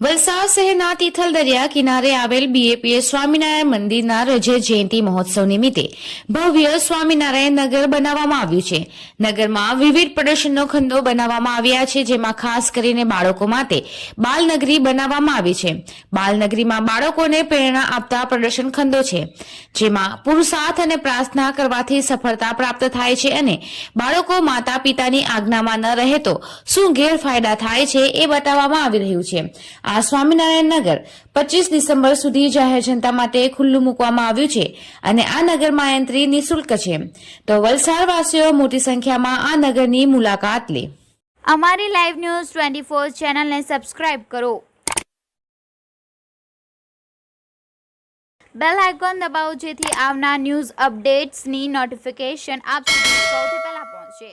વલસાડ શહેરના તિથલ દરિયા કિનારે આવેલ બીએપીએ સ્વામિનારાયણ મંદિરના રજત જયંતિ મહોત્સવ નિમિત્તે ભવ્ય સ્વામિનારાયણ નગર બનાવવામાં આવ્યું છે. નગરમાં વિવિધ પ્રદર્શનનો ખંડો બનાવવામાં આવ્યા છે, જેમાં ખાસ કરીને બાળકો માટે બાલનગરી બનાવવામાં આવી છે. બાલનગરીમાં બાળકોને પ્રેરણા આપતા પ્રદર્શન ખંડો છે, જેમાં પુરુષાર્થ અને પ્રાર્થના કરવાથી સફળતા પ્રાપ્ત થાય છે અને બાળકો માતા પિતાની આજ્ઞામાં ન રહે તો શું ગેરફાયદા થાય છે એ બતાવવામાં આવી રહ્યું છે. આ સ્વામિનારાયણ નગર પચીસ ડિસેમ્બર સુધી જાહેર જનતા માટે ખુલ્લું મૂકવામાં આવ્યું છે અને આ નગરમાં એન્ટ્રી નિઃશુલ્ક છે. તો વલસાડવાસીઓ મોટી સંખ્યામાં આ નગરની મુલાકાત લે. અમારી લાઈવ ન્યૂઝ ટ્વેન્ટી ફોર ચેનલને સબસ્ક્રાઇબ કરો. બેલ આઇકોન દબાવો જેથી આવનાર ન્યૂઝ અપડેટ્સની નોટિફિકેશન આપ સુધી સૌથી પહેલા પહોંચે.